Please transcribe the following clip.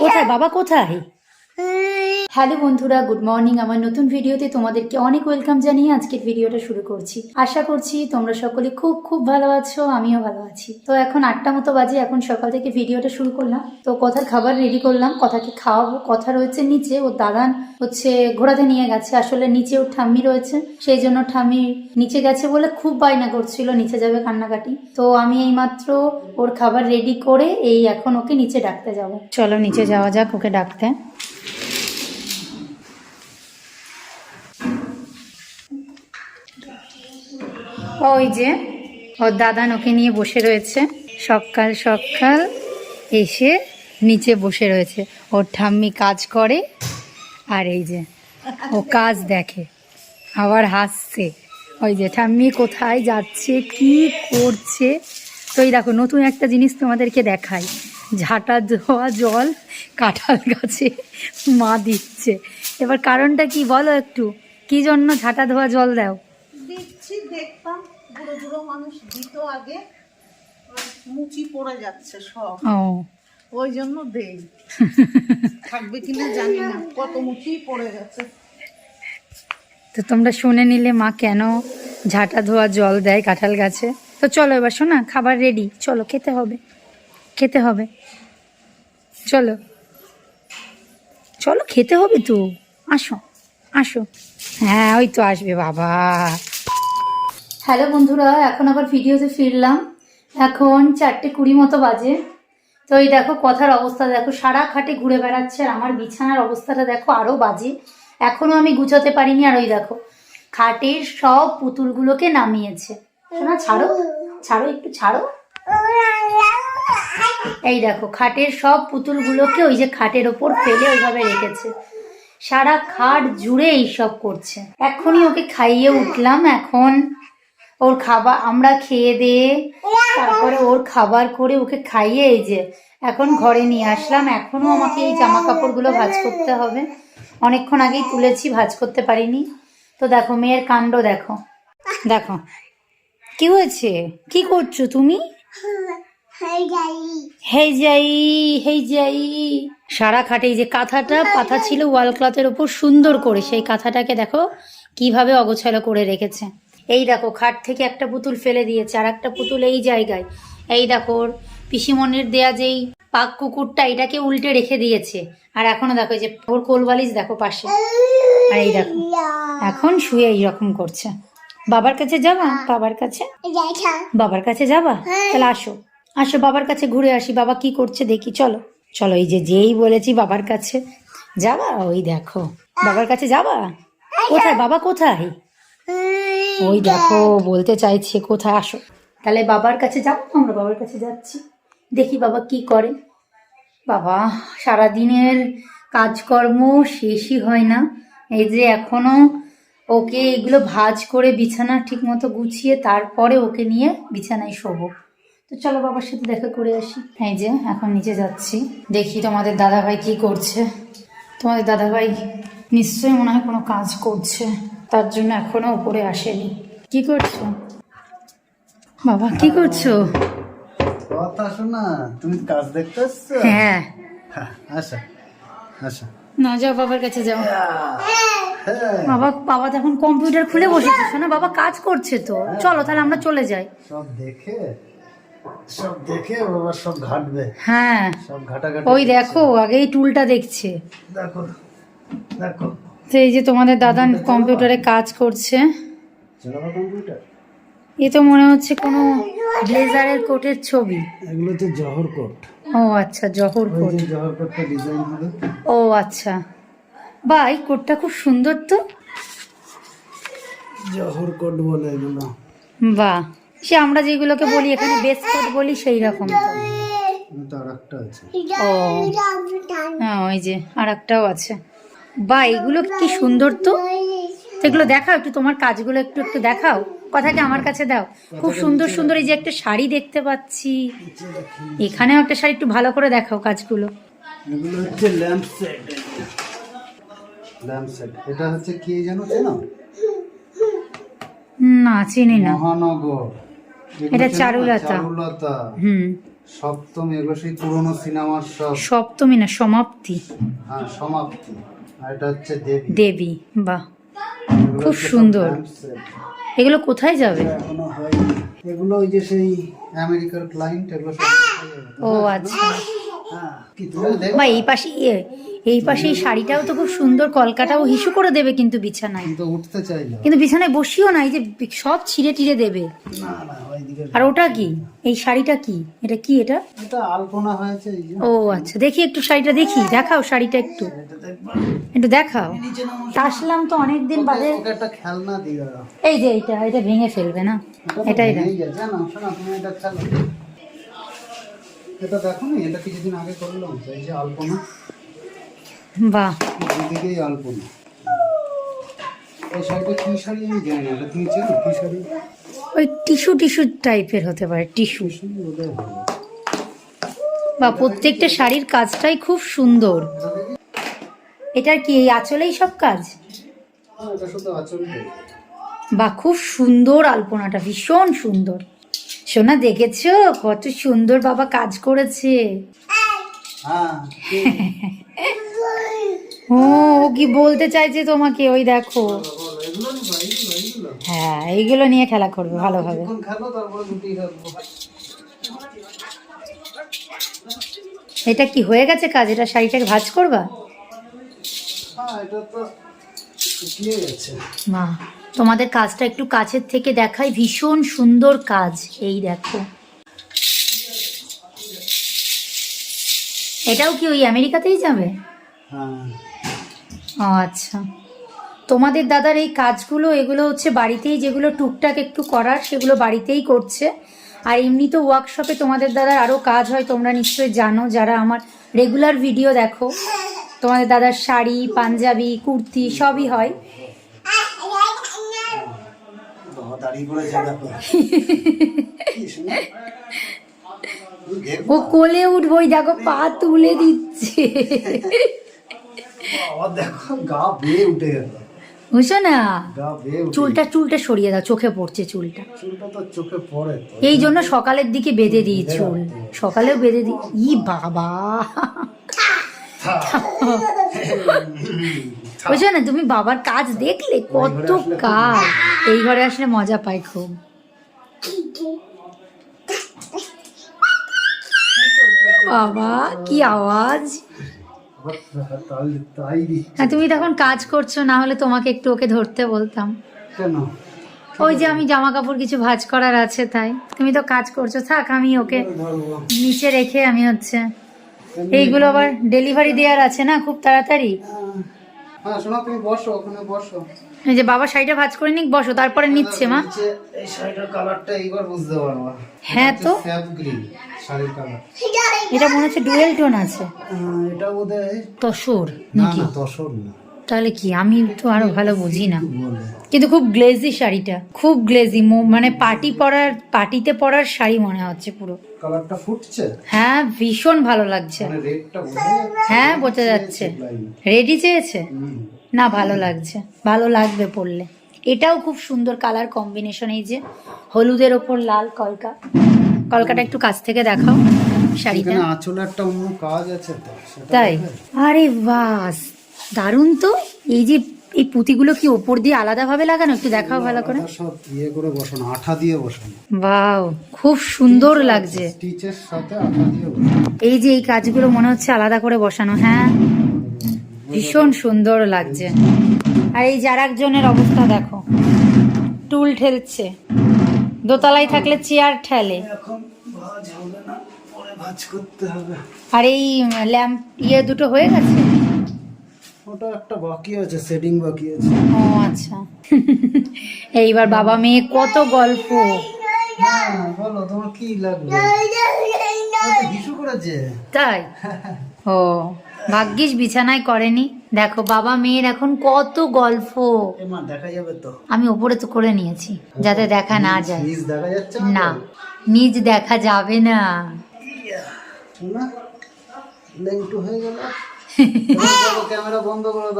কোথায়? বাবা কোথায়? হ্যালো বন্ধুরা, গুড মর্নিং। আমার নতুন ভিডিওতে তোমাদেরকে অনেক ওয়েলকাম জানিয়ে আজকের ভিডিওটা শুরু করছি। আশা করছি তোমরা সকলে খুব খুব ভালো আছো, আমিও ভালো আছি। তো এখন আটটা মতো বাজে, এখন সকাল থেকে ভিডিওটা শুরু করলাম। তো কথার খাবার রেডি করলাম, কথাকে খাওয়াবো। কথা রয়েছে নিচে ও দাদান হচ্ছে ঘোরাতে নিয়ে গেছে। আসলে নিচে ওর ঠাম্মি রয়েছে, সেই জন্য ঠাম্মি নিচে গেছে বলে খুব বায়না করছিল, নিচে যাবে কান্নাকাটি। তো আমি এইমাত্র ওর খাবার রেডি করে এই এখন ওকে নিচে ডাকতে যাব। চলো নিচে যাওয়া যাক, ওকে ডাকতে। ওই যে, ওর দাদান ওকে নিয়ে বসে রয়েছে। সকাল সকাল এসে নিচে বসে রয়েছে। ওর ঠাম্মি কাজ করে, আর এই যে, ও কাজ দেখে, আবার হাসছে। ওই যে, ঠাম্মি কোথায় যাচ্ছে, কি করছে? তো এই দেখো, নতুন একটা জিনিস তোমাদেরকে দেখাই। ঝাঁটা ধোয়া জল কাঁঠাল গাছে মা দিচ্ছে। এবার কারণটা কি বলো একটু? কি জন্য ঝাঁটা ধোয়া জল দাও? দিচ্ছি দেখতাম বুড়ো বুড়ো মানুষ দিত আগে মুচি পড়ে যাচ্ছে সব। ও। ওই জন্য দেই। থাকবে কিনা জানি না কত মুচি পড়ে গেছে তো তোমরা শুনে নিলে মা কেন ঝাঁটা ধোয়া জল দেয় কাঁঠাল গাছে? তো চলো এবার শোনা খাবার রেডি চলো খেতে হবে। খেতে হবে। চলো। চলো খেতে হবে তো। আসো আসো। হ্যাঁ ওই তো আসবে বাবা। হ্যালো বন্ধুরা, এখন আবার ভিডিওতে ফিরলাম। এখন চারটে কুড়ি মতো বাজে। তো এই দেখো কথার অবস্থা, দেখো সারা খাটে ঘুরে বেড়াচ্ছে আর আমার বিছানার অবস্থাটা দেখো আরও বাজে। এখনও আমি গুছাতে পারিনি আর ওই দেখো, খাটের সব পুতুলগুলোকে নামিয়েছে। শোনা ছাড়ো ছাড়ো, একটু ছাড়ো। এই দেখো, খাটের সব পুতুলগুলোকে ওই যে খাটের ওপর ফেলে ওইভাবে রেখেছে। সারা খাট জুড়ে এইসব করছে। এখনই ওকে খাইয়ে উঠলাম, এখন ওর খাবার আমরা খেয়ে দিয়ে তারপরে ওর খাবার করে ওকে খাইয়ে এই যে এখন ঘরে নিয়ে আসলাম। এখনও আমাকে এই জামা কাপড়গুলো ভাজ করতে হবে। অনেকক্ষণ আগেই তুলেছি ভাজ করতে পারিনি। তো দেখো মেয়ের কাণ্ড দেখো। দেখো কি হয়েছে? কি করছ তুমি? হেই যাই। হেই যাই সারা খাটে যে কাঁথাটা পাথা ছিল ওয়াল ক্লথের উপর সুন্দর করে। সেই কাঁথাটাকে দেখো কীভাবে অগোছালো করে রেখেছে। এই দেখো খাট থেকে একটা পুতুল ফেলে দিয়েছে আর একটা পুতুল এই জায়গায়। এই দেখো ওর পিসিমনির দেয়া যেই পাক কুকুরটা এটাকে উল্টে রেখে দিয়েছে। আর এখনও দেখো এই যে ওর কোলবালিশ দেখো পাশে। আর এই দেখো এখন শুয়ে এইরকম করছে। বাবার কাছে যাবা? বাবার কাছে? বাবার কাছে যাবা? তাহলে আসো। আসো বাবার কাছে ঘুরে আসি। বাবা কি করছে দেখি চলো। চলো এই যে যেই বলেছি বাবার কাছে যাবা ওই দেখো। বাবার কাছে যাবা? কোথায়? বাবা কোথায়? ওই দেখো, বলতে চাইছে কোথায়, আসো। তাহলে বাবার কাছে যাব আমরা বাবার কাছে যাচ্ছি। দেখি বাবা কি করে। বাবা সারা দিনের কাজকর্ম শেষই হয় না। এই যে এখনও ওকে এগুলো ভাজ করে বিছানা ঠিক মতো গুছিয়ে তারপরে ওকে নিয়ে বিছানায় শোবো। তো চলো বাবার সাথে দেখা করে আসি। এই যে, এখন নিচে যাচ্ছি। দেখি তোমাদের দাদাভাই কি করছে। তোমাদের দাদাভাই নিশ্চয়ই মনে হয় কোনো কাজ করছে। তার জন্য এখনও উপরে আসেনি। কি করছ? বাবা কি করছ? কথা শোনা তুমি কাজ দেখতে হ্যাঁ। হ্যাঁ, আসো আসো। না যাও বাবার কাছে যাও। হ্যাঁ। বাবা বাবা এখন কম্পিউটার খুলে বসেছে না বাবা কাজ করছে তো। চলো তাহলে আমরা চলে যাই। সব দেখে সব দেখে বাবা সব ঘাটবে। হ্যাঁ। সব ঘাটাঘাটি ওই দেখো আগে এই টুলটা দেখছে। দেখো দেখো। তো এই যে তোমাদের দাদা কম্পিউটারে কাজ করছে। এ তো মনে হচ্ছে কোনো ব্লেজারের কোটের ছবি। এগুলো তো জহর কোট। ও আচ্ছা জহর কোট। জহর কোটটা ডিজাইন হবে। ও আচ্ছা। বা এই কোটটা খুব সুন্দর তো। জহর কোট বলে এগুলো। বাহ সে আমরা যেগুলোকে বলি এখানে বেস কোট বলি সেই রকম তো। আর একটা আছে। ও হ্যাঁ ওই যে আর একটাও আছে। বা এগুলো কি সুন্দর তো? এগুলো দেখাও একটু তোমার কাজগুলো একটু একটু দেখাও। কথাকে আমার কাছে দাও। খুব সুন্দর সুন্দর এই যে একটা শাড়ি দেখতে পাচ্ছি। এখানেও একটা শাড়ি একটু ভালো করে দেখাও কাজগুলো। এগুলো হচ্ছে ল্যাম্প সেট। Lamp set. এটা হচ্ছে কি জানো চেনো? না চিনি না। মহানগর। এটা চারুলতা। চারুলতা। হুম। সপ্তম এগুলো সেই পুরোনো সিনেমার সব। সপ্তমী না সমাপ্তি। হ্যাঁ সমাপ্তি। দেবী। বাহ। খুব সুন্দর। এগুলো কোথায় যাবে? এগুলো এখনও হয়নি। এগুলো ওই যে সেই আমেরিকার ক্লায়েন্ট এগুলো সব কোথায় যাবে? ও আচ্ছা। হ্যাঁ দেখো। বা এই পাশে ইয়ে এই পাশে এই শাড়িটাও তো খুব সুন্দর কলকাটাও হিসু করে দেবে কিন্তু বিছানায়। কিন্তু উঠতে চাইলো। কিন্তু বিছানায় বসিও না এই যে সব ছিঁড়ে টিড়ে দেবে। না না আর ওটা কি? এই শাড়িটা কি? এটা কি এটা? এটা আলপনা হয়েছে ও আচ্ছা। দেখি একটু শাড়িটা দেখি। দেখাও শাড়িটা একটু। একটু দেখাও। তা আসলাম তো অনেকদিন বাদে। একটা খেলনা দিয়ে এই যে এইটা এটা ভেঙে ফেলবে না। এটা এটা এটা ভেঙে গেছে। না শোনা তুমি এটা খেলো। এটা দেখো না এটা কিছুদিন আগে করলাম এই যে আলপনা। বাহ। দুদিকেই আলপনা। এই শাড়িটা কি শাড়ি? আমি জানি না। এটা তুমি চেনো? কি শাড়ি? ওই টিস্যু টিস্যু টাইপের হতে পারে, টিস্যু। বা প্রত্যেকটা শাড়ির কাজটাই খুব সুন্দর। এটার কি এই আঁচলেই সব কাজ? এটা বা খুব সুন্দর আলপনাটা, ভীষণ সুন্দর। সোনা, দেখেছ? কত সুন্দর বাবা কাজ করেছে। ও কি বলতে চাইছে তোমাকে? ওই দেখো। হ্যাঁ এইগুলো নিয়ে খেলা করবে ভালোভাবে। এটা কি হয়ে গেছে কাজ? এটা শাড়িটাকে ভাজ করবা? হ্যাঁ মা তোমাদের কাজটা একটু কাছের থেকে দেখাই। ভীষণ সুন্দর কাজ এই দেখো। এটাও কি ওই আমেরিকাতেই যাবে? হ্যাঁ। ও আচ্ছা। তোমাদের দাদার এই কাজগুলো এগুলো হচ্ছে বাড়িতেই যেগুলো টুকটাক একটু করার সেগুলো বাড়িতেই করছে। আর এমনি তো ওয়ার্কশপে তোমাদের দাদার আরও কাজ হয় তোমরা নিশ্চয়ই জানো যারা আমার রেগুলার ভিডিও দেখো তোমাদের দাদার শাড়ি পাঞ্জাবি কুর্তি সবই হয়। ও কোলে উঠবো দেখো পা তুলে দিচ্ছে। দেখো গা বেয়ে উঠে গেল। বুঝছ না? চুলটা চুলটা সরিয়ে দাও চোখে পড়ছে চুলটা। এই জন্য সকালের দিকে বেঁধে দিই চুল। সকালেও বেঁধে দিই। ই বাবা। বুঝছ না? তুমি বাবার কাজ দেখলে কত কাজ। এই ঘরে আসলে মজা পাই খুব। বাবা কি আওয়াজ? হ্যাঁ তুমি তখন কাজ করছ না হলে তোমাকে একটু ওকে ধরতে বলতাম। কেন? ওই যে আমি জামা কাপড় কিছু ভাজ করার আছে তাই। তুমি তো কাজ করছ থাক আমি ওকে নিচে রেখে আমি হচ্ছে এইগুলো আবার ডেলিভারি দেওয়ার আছে না খুব তাড়াতাড়ি? হ্যাঁ শোনো তুমি বসো ওখানে বসো। এই যে বাবা শাড়িটা ভাঁজ করে নিক বসো তারপরে নিচ্ছে মা। এই শাড়িটার কালারটা এইবার বুঝতে পারবা। হ্যাঁ তো। স্যাপ গ্রিন শাড়ির কালার এটা মনে হচ্ছে ডুয়েল টোন আছে। এটা বোধহয় তসর নাকি? না তসর না। তাহলে কি? আমি তো আরও ভালো বুঝি না কিন্তু খুব গ্লেজি শাড়িটা। খুব গ্লেজি মানে পার্টি পরার পার্টিতে পরার শাড়ি মনে হচ্ছে পুরো। কালারটা ফুটছে? হ্যাঁ ভীষণ ভালো লাগছে। মানে হ্যাঁ বোঝা যাচ্ছে। রেডি চেয়েছে? না ভালো লাগছে। ভালো লাগবে পরলে। এটাও খুব সুন্দর কালার কম্বিনেশন এই যে হলুদের ওপর লাল কলকা। কলকাটা একটু কাছ থেকে দেখাও শাড়িটা। আঁচলে একটা অন্য কাজ আছে তাই? আরে বাস! দারুণ তো। এই যে এই পুঁতিগুলো কি ওপর দিয়ে আলাদাভাবে লাগানো? একটু দেখাও ভালো করে। সব ইয়ে করে বসানো আঠা দিয়ে বসানো। বাও খুব সুন্দর লাগছে। স্টিচের সাথে আঠা দিয়ে এই যে এই কাজগুলো মনে হচ্ছে আলাদা করে বসানো হ্যাঁ। ভীষণ সুন্দর লাগছে। আর এই যার একজনের অবস্থা দেখো টুল ঠেলছে। দোতলায় থাকলে চেয়ার ঠেলে। আর এই ল্যাম্প ইয়ে দুটো হয়ে গেছে? ওটা একটা বাকি আছে সেটিং বাকি আছে। ও আচ্ছা। এইবার বাবা মেয়ে কত গল্প। হ্যাঁ বলো তোমার কি লাগবে হিসু করেছে। তাই? ও ভাগ্যিস বিছানায় করেনি। দেখো বাবা মেয়ের এখন কত গল্প। দেখা যাবে তো। আমি ওপরে তো করে নিয়েছি যাতে দেখা না যায়। দেখা যাচ্ছে না নিজ দেখা যাবে না। হয়ে গেল। ক্যামেরা বন্ধ করে দাও।